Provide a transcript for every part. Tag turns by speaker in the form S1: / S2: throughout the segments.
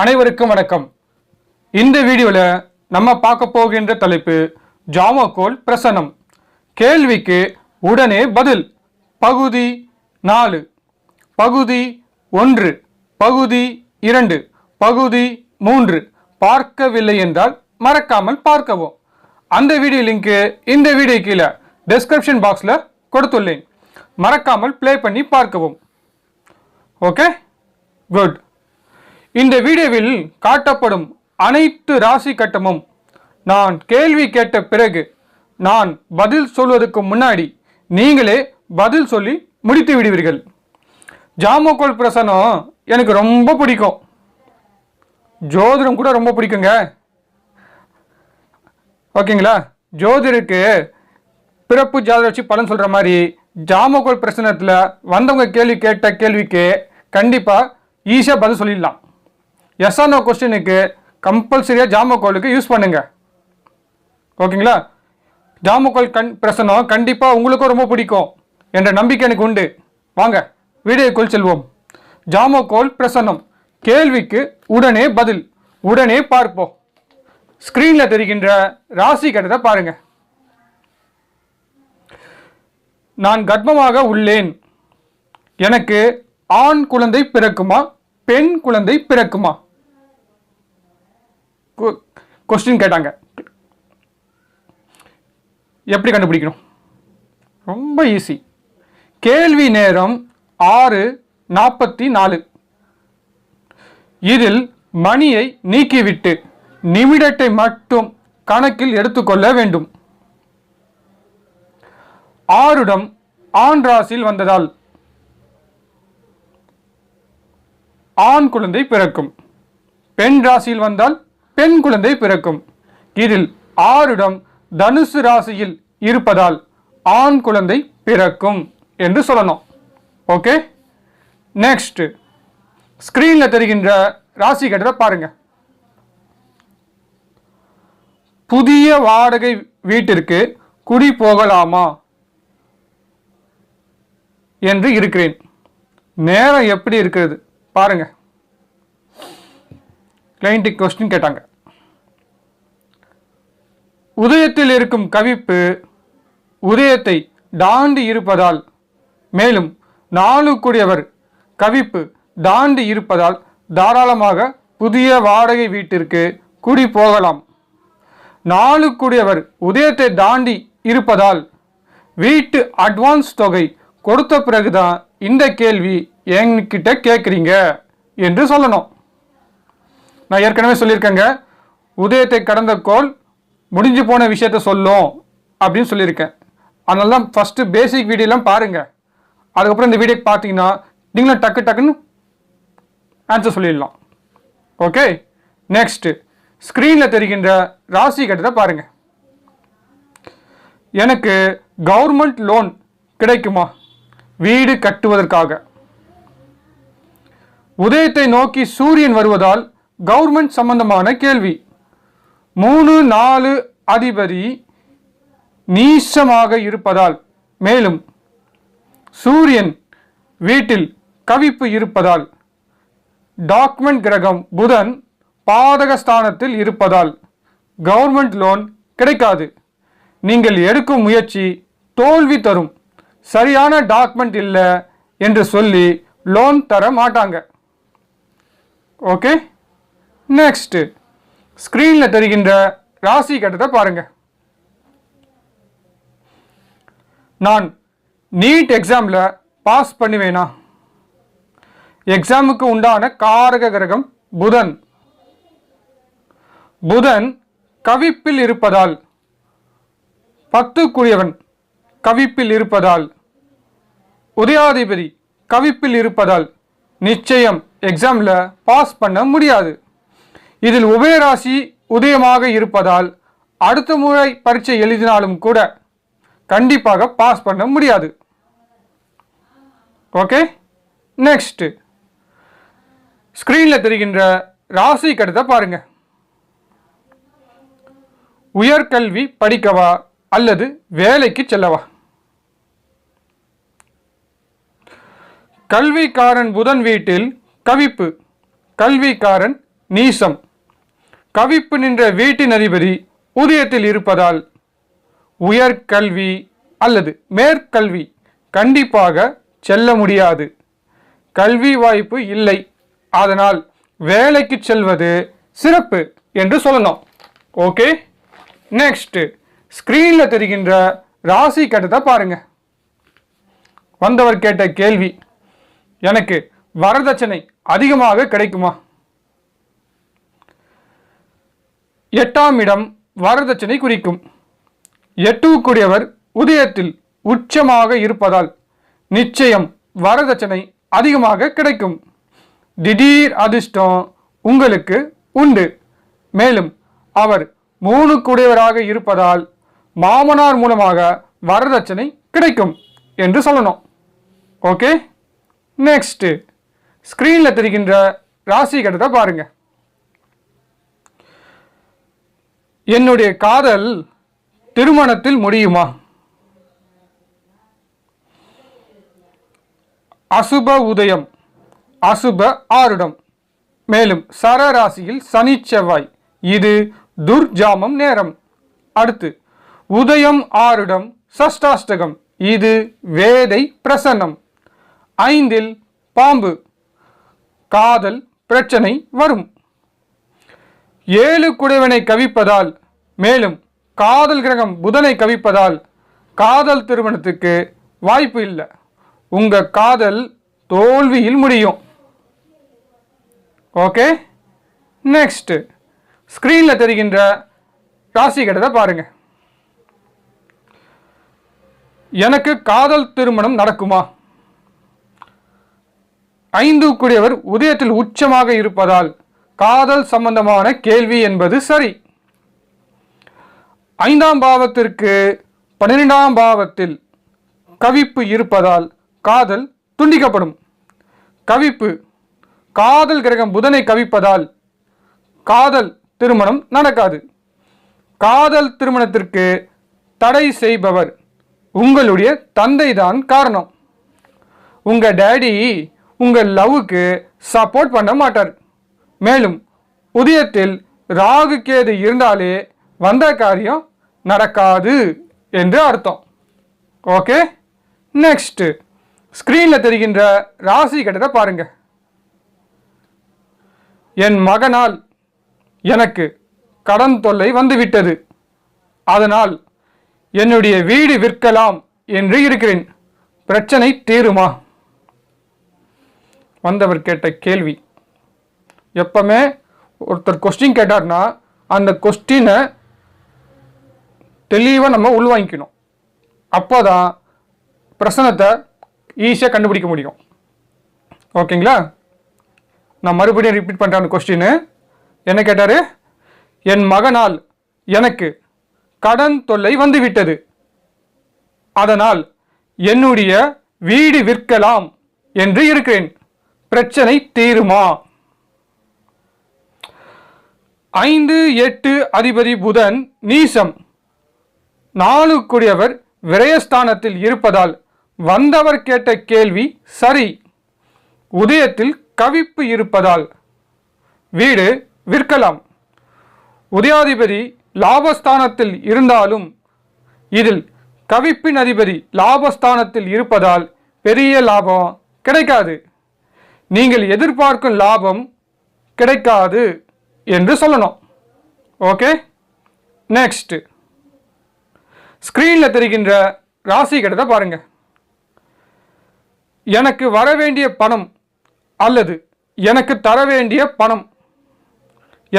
S1: அனைவருக்கும் வணக்கம். இந்த வீடியோவில் நம்ம பார்க்க போகின்ற தலைப்பு ஜாமோகோல் பிரசனம். கேள்விக்கு உடனே பதில். பகுதி நாலு. பகுதி ஒன்று. பகுதி இரண்டு. பகுதி மூன்று. பார்க்கவில்லை என்றால் மறக்காமல் பார்க்கவும். அந்த வீடியோ லிங்க்கு இந்த வீடியோ கீழே டெஸ்கிரிப்ஷன் பாக்ஸில் கொடுத்துள்ளேன். மறக்காமல் ப்ளே பண்ணி பார்க்கவும். ஓகே குட் இந்த வீடியோவில் காட்டப்படும் அனைத்து ராசி கட்டமும் நான் கேள்வி கேட்ட பிறகு நான் பதில் சொல்வதற்கு முன்னாடி நீங்களே பதில் சொல்லி முடித்து விடுவீர்கள். ஜாமோகோல் பிரசனம் எனக்கு ரொம்ப பிடிக்கும். ஜோதிடம் கூட ரொம்ப பிடிக்குங்க. ஓகேங்களா? ஜோதிடருக்கு பிறப்பு ஜாதகம் வச்சு பலன் சொல்கிற மாதிரி ஜாமோகோல் பிரசனத்தில் வந்தவங்க கேள்வி கேட்ட கேள்விக்கு கண்டிப்பாக ஈஸியாக பதில் சொல்லிடலாம். எஸ் ஆர் கொஸ்டினுக்கு கம்பல்சரியாக ஜாமோகோலுக்கு யூஸ் பண்ணுங்கள் ஓகேங்களா? ஜாமக்கோல் கண் பிரசனம் கண்டிப்பாக உங்களுக்கும் ரொம்ப பிடிக்கும் என்ற நம்பிக்கை எனக்கு உண்டு. வாங்க வீடியோக்குள் செல்வோம். ஜாமோகோல் பிரசன்னம் கேள்விக்கு உடனே பதில் உடனே பார்ப்போம். ஸ்க்ரீனில் தெரிகின்ற ராசி கட்டத்தை பாருங்க. நான் கர்ப்பமாக உள்ளேன். எனக்கு ஆண் குழந்தை பிறக்குமா? பெண் குழந்தை பிறக்குமா? கொஸ்டின் கேட்டாங்க. எப்படி கண்டுபிடிக்கணும்? ரொம்ப ஈஸி கேள்வி நேரம் ஆறு நாற்பத்தி நாலு. இதில் மணியை நீக்கிவிட்டு நிமிடத்தை மட்டும் கணக்கில் எடுத்துக்கொள்ள வேண்டும். ஆருடம் ஆண் ராசியில் வந்ததால் ஆண் குழந்தை பிறக்கும். பெண் ராசியில் வந்தால் பெண் குழந்தை பிறக்கும். இதில் ஆறிடம் தனுசு ராசியில் இருப்பதால் ஆண் குழந்தை பிறக்கும் என்று சொல்லணும். ஓகே நெக்ஸ்ட் ஸ்கிரீனில் தெரிகின்ற ராசி கட்டத்தை பாருங்க. புதிய வாடகை வீட்டிற்கு குடி போகலாமா என்று இருக்கிறேன். நேரம் எப்படி இருக்கிறது? பாருங்க. கிளைண்ட்டுக்கு கொஸ்டின் கேட்டாங்க. உதயத்தில் இருக்கும் கவிப்பு உதயத்தை தாண்டி இருப்பதால் மேலும் நாளுக்குரியவர் கவிப்பு தாண்டி இருப்பதால் தாராளமாக புதிய வாடகை வீட்டிற்கு குடி போகலாம். நாளுக்குடையவர் உதயத்தை தாண்டி இருப்பதால் வீட்டு அட்வான்ஸ் தொகை கொடுத்த பிறகுதான் இந்த கேள்வி என்கிட்ட கேட்குறீங்க என்று சொல்லணும். நான் ஏற்கனவே சொல்லியிருக்கேங்க. உதயத்தை கடந்த கோல் முடிஞ்சு போன விஷயத்த சொல்லும் அப்படின்னு சொல்லியிருக்கேன். அதனால தான் ஃபஸ்ட்டு பேசிக் வீடியோலாம் பாருங்கள் அதுக்கப்புறம் இந்த வீடியோ பார்த்தீங்கன்னா நீங்களும் டக்கு டக்குன்னு ஆன்சர் சொல்லிடலாம். ஓகே நெக்ஸ்ட்டு ஸ்க்ரீனில் தெரிகின்ற ராசி கட்டத்தை பாருங்கள் எனக்கு கவர்மெண்ட் லோன் கிடைக்குமா? வீடு கட்டுவதற்காக. உதயத்தை நோக்கி சூரியன் வருவதால் கவர்மெண்ட் சம்பந்தமான கேள்வி. மூணு நாலு அதிபதி நீசமாக இருப்பதால் மேலும் சூரியன் வீட்டில் கவிப்பு இருப்பதால் டாக்குமெண்ட் கிரகம் புதன் பாதக ஸ்தானத்தில் இருப்பதால் கவர்மெண்ட் லோன் கிடைக்காது. நீங்கள் எடுக்கும் முயற்சி தோல்வி தரும். சரியான டாக்குமெண்ட் இல்லை என்று சொல்லி லோன் தர மாட்டாங்க. ஓகே நெக்ஸ்ட் ஸ்க்ரீனில் தெரிகின்ற ராசி கட்டத்தை பாருங்க. நான் நீட் எக்ஸாமில் பாஸ் பண்ணுவேனா? எக்ஸாமுக்கு உண்டான காரக கிரகம் புதன். புதன் கவிப்பில் இருப்பதால் பத்துக்குரியவன் கவிப்பில் இருப்பதால் உதயாதிபதி கவிப்பில் இருப்பதால் நிச்சயம் எக்ஸாமில் பாஸ் பண்ண முடியாது. இதில் உபயராசி உதயமாக இருப்பதால் அடுத்த முறை பரீட்சை எழுதினாலும் கூட கண்டிப்பாக பாஸ் பண்ண முடியாது. ஓகே நெக்ஸ்ட் ஸ்க்ரீனில் தெரிகின்ற ராசி கட்டத்தை பாருங்க. உயர்கல்வி படிக்கவா அல்லது வேலைக்கு செல்லவா? கல்விக்காரன் புதன் வீட்டில் கவிப்பு. கல்விக்காரன் நீசம். கவிப்பு நின்ற வீட்டின் அதிபதி உதயத்தில் இருப்பதால் உயர்கல்வி அல்லது மேற்கல்வி கண்டிப்பாக செல்ல முடியாது. கல்வி வாய்ப்பு இல்லை. அதனால் வேலைக்கு செல்வது சிறப்பு என்று சொல்லணும். ஓகே? நெக்ஸ்ட்டு ஸ்க்ரீனில் தெரிகின்ற ராசி கட்டத்தை பாருங்கள் வந்தவர் கேட்ட கேள்வி. எனக்கு வரதட்சணை அதிகமாக கிடைக்குமா? எட்டாம் இடம் வரதட்சணை குறிக்கும். எட்டுக்குரியவர் உதயத்தில் உச்சமாக இருப்பதால் நிச்சயம் வரதட்சணை அதிகமாக கிடைக்கும். திடீர் அதிர்ஷ்டம் உங்களுக்கு உண்டு. மேலும் அவர் மூணு கூடியவராக இருப்பதால் மாமனார் மூலமாக வரதட்சணை கிடைக்கும் என்று சொல்லணும். ஓகே? நெக்ஸ்ட் ஸ்க்ரீனில் தெரிகின்ற ராசி கட்டத்தை பாருங்க. என்னுடைய காதல் திருமணத்தில் முடியுமா? அசுப உதயம் அசுப ஆருடம். மேலும் சரராசியில் சனி செவ்வாய் இது துர்ஜாமம் நேரம். அடுத்து உதயம் ஆருடம் சஷ்டாஷ்டகம் இது வேதை பிரசன்னம். ஐந்தில் பாம்பு காதல் பிரச்சனை வரும். ஏழு குடைவனை கவிப்பதால் மேலும் காதல் கிரகம் புதனை கவிப்பதால் காதல் திருமணத்துக்கு வாய்ப்பு இல்லை. உங்கள் காதல் தோல்வியில் முடியும். ஓகே? நெக்ஸ்ட்டு ஸ்க்ரீனில் தெரிகின்ற ராசி பாருங்கள் எனக்கு காதல் திருமணம் நடக்குமா? ஐந்து கூடியவர் உதயத்தில் உச்சமாக இருப்பதால் காதல் சம்பந்தமான கேள்வி என்பது சரி. ஐந்தாம் பாவத்திற்கு பன்னிரெண்டாம் பாவத்தில் கவிப்பு இருப்பதால் காதல் துண்டிக்கப்படும். கவிப்பு காதல் கிரகம் புதனை கவிப்பதால் காதல் திருமணம் நடக்காது. காதல் திருமணத்திற்கு தடை செய்பவர் உங்களுடைய தந்தை தான் காரணம். உங்கள் டேடி உங்கள் லவ்வுக்கு சப்போர்ட் பண்ண மாட்டார். மேலும் உதயத்தில் ராகு கேது இருந்தாலே வந்த காரியம் நடக்காது என்று அர்த்தம். ஓகே? நெக்ஸ்ட்டு ஸ்க்ரீனில் தெரிகின்ற ராசி கட்டத்தை பாருங்கள் என் மகனால் எனக்கு கடன் தொல்லை வந்துவிட்டது. அதனால் என்னுடைய வீடு விற்கலாம் என்று இருக்கிறேன். பிரச்சனை தீருமா? வந்தவர் கேட்ட கேள்வி. எப்பவுமே ஒருத்தர் கொஸ்டின் கேட்டார்னா அந்த கொஸ்டினை தெளிவாக நம்ம உள்வாங்கிக்கணும். அப்போ தான் பிரசனத்தை ஈஸியாக கண்டுபிடிக்க முடியும். ஓகேங்களா நான் மறுபடியும் ரிப்பீட் பண்ணுறேன் அந்த கொஸ்டின் என்ன கேட்டார்? என் மகனால் எனக்கு கடன் தொல்லை வந்துவிட்டது. அதனால் என்னுடைய வீடு விற்கலாம் என்று இருக்கிறேன். பிரச்சனை தீருமா? ஐந்து எட்டு அதிபதி புதன் நீசம். நாளுக்குரியவர் விரயஸ்தானத்தில் இருப்பதால் வந்தவர் கேட்ட கேள்வி சரி. உதயத்தில் கவிப்பு இருப்பதால் வீடு விற்கலாம். உதயாதிபதி லாபஸ்தானத்தில் இருந்தாலும் இதில் கவிப்பின் அதிபதி லாபஸ்தானத்தில் இருப்பதால் பெரிய லாபம் கிடைக்காது. நீங்கள் எதிர்பார்க்கும் லாபம் கிடைக்காது என்று சொல்லணும். ஓகே? நெக்ஸ்ட் ஸ்க்ரீனில் தெரிகின்ற ராசி கடத்தை பாருங்க. எனக்கு வர வேண்டிய பணம் அல்லது எனக்கு தர வேண்டிய பணம்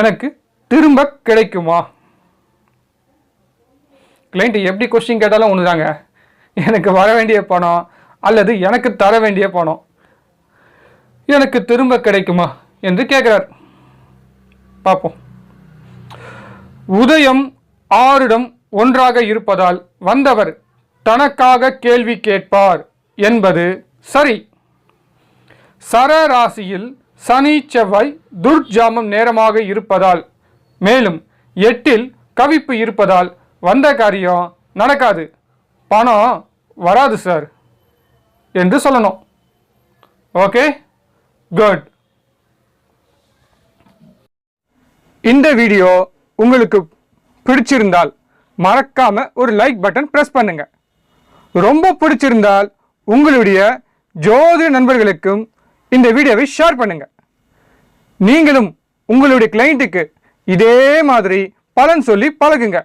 S1: எனக்கு திரும்ப கிடைக்குமா? கிளைண்ட் எப்படி கொஸ்டின் கேட்டாலும் ஒன்று தாங்க எனக்கு வர வேண்டிய பணம் அல்லது எனக்கு தர வேண்டிய பணம். எனக்கு திரும்ப கிடைக்குமா? என்று கேட்குறார். பார்ப்போம். உதயம் ஆறிடம் ஒன்றாக இருப்பதால் வந்தவர் தனக்காக கேள்வி கேட்பார் என்பது சரி. சரராசியில் சனி செவ்வாய் துர்ஜாமம் நேரமாக இருப்பதால் மேலும் எட்டில் கவிப்பு இருப்பதால் வந்த காரியம் நடக்காது. பணம் வராது சார் என்று சொல்லணும். ஓகே? குட் இந்த வீடியோ உங்களுக்கு பிடிச்சிருந்தால் மறக்காம ஒரு லைக் பட்டன் பிரஸ் பண்ணுங்க. ரொம்ப பிடிச்சிருந்தால் உங்களுடைய ஜோதிட நண்பர்களுக்கும் இந்த வீடியோவை ஷேர் பண்ணுங்க. நீங்களும் உங்களுடைய கிளைண்ட்டுக்கு இதே மாதிரி பலன் சொல்லி பழகுங்க.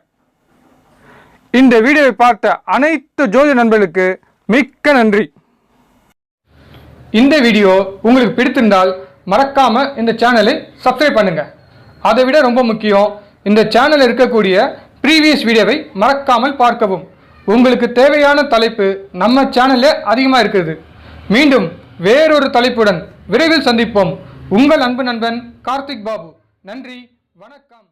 S1: இந்த வீடியோவை பார்த்த அனைத்து ஜோதிட நண்பர்களுக்கு மிக்க நன்றி. இந்த வீடியோ உங்களுக்கு பிடித்திருந்தால் மறக்காம இந்த சேனலை சப்ஸ்கிரைப் பண்ணுங்க. அதை விட ரொம்ப முக்கியம் இந்த சேனலில் இருக்கக்கூடிய ப்ரீவியஸ் வீடியோவை மறக்காமல் பார்க்கவும். உங்களுக்கு தேவையான தலைப்பு நம்ம சேனல்ல அதிகமாக இருக்குது மீண்டும் வேறொரு தலைப்புடன் விரைவில் சந்திப்போம். உங்கள் அன்பு நண்பன் கார்த்திக் பாபு. நன்றி வணக்கம்.